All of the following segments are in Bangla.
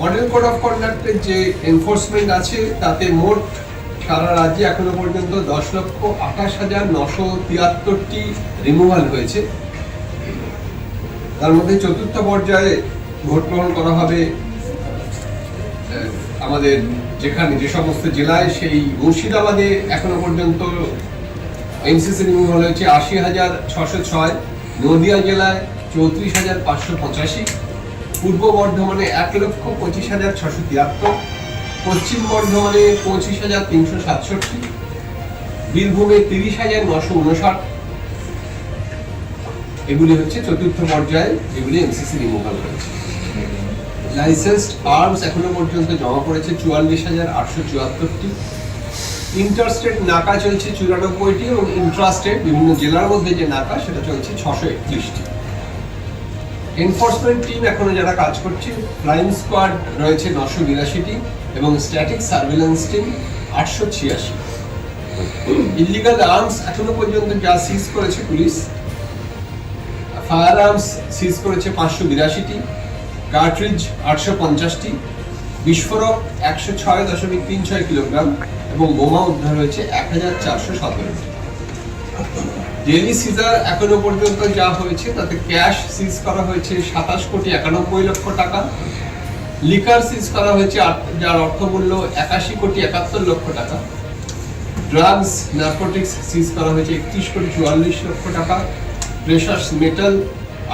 মডেল কোড অফ কন্ডাক্টের যে এনফোর্সমেন্ট আছে, তাতে মোট সারা রাজ্যে এখনও পর্যন্ত দশ লক্ষ আঠাশ হাজার নশো তিয়াত্তরটি রিমুভাল হয়েছে। তার মধ্যে চতুর্থ পর্যায়ে ভোট গ্রহণ করা হবে আমাদের যেখানে যে সমস্ত জেলায়, সেই মুর্শিদাবাদে এখনও পর্যন্ত এনসিসি রিমুভাল হয়েছে আশি হাজার ছশো ছয়, নদিয়া জেলায় চৌত্রিশ হাজার পাঁচশো পঁচাশি। পূর্ব বর্ধমানে এক লক্ষ পঁচিশ হাজার ছশো তিয়াত্তর, পশ্চিম বর্ধমানে পঁচিশ হাজার তিনশো সাতষট্টি, বীরভূমে তিরিশ হাজার নশো উনষাট। এগুলি হচ্ছে চতুর্থ পর্যায়ে যেগুলি এনসিসি রিমুভাল হয়েছে। লাইসেন্সড আর্মস এখনও পর্যন্ত জমা পড়েছে চুয়াল্লিশ হাজার আটশো চুয়াত্তরটি। ইন্টারস্টেট নাকা চলছে চুরানব্বইটি এবং ইন্ট্রাস্টেট বিভিন্ন জেলার মধ্যে যে নাকা, সেটা চলছে ছশো একত্রিশটি। এনফোর্সমেন্ট টিম এখনও যারা কাজ করছে ফ্লাইং স্কোয়াড রয়েছে নশো বিরাশিটি এবং স্ট্যাটিক সার্ভেলেন্স টিম আটশো ছিয়াশি ইলিগাল আর্মস এখনও পর্যন্ত যা সিজ করেছে পুলিশ ফায়ার আর্মস সিজ করেছে পাঁচশো বিরাশিটি কার্ট্রিজ আটশো পঞ্চাশটি বিস্ফোরক একশো ছয় দশমিক তিন ছয় কিলোগ্রাম এবং বোমা উদ্ধার হয়েছে এক হাজার চারশো সতেরোটি ডেলি সিজার এখনও পর্যন্ত যা হয়েছে, তাতে ক্যাশ সিজ করা হয়েছে সাতাশ কোটি একানব্বই লক্ষ টাকা। লিকার সিজ করা হয়েছে যার অর্থমূল্য একাশি কোটি একাত্তর লক্ষ টাকা। ড্রাগস, নার্কোটিক্স সিজ করা হয়েছে একত্রিশ কোটি চুয়াল্লিশ লক্ষ টাকা। মেটাল,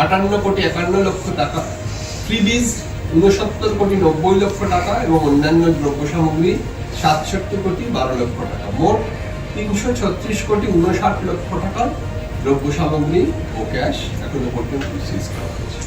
আটান্ন কোটি একান্ন লক্ষ টাকা। ফ্রিবিজ উনসত্তর কোটি নব্বই লক্ষ টাকা এবং অন্যান্য দ্রব্য সামগ্রী সাতষট্টি কোটি বারো লক্ষ টাকা। মোট তিনশো ছত্রিশ কোটি উনষাট লক্ষ টাকা দ্রব্য সামগ্রী ও ক্যাশ এখনও পর্যন্ত সিজ করা হয়েছে।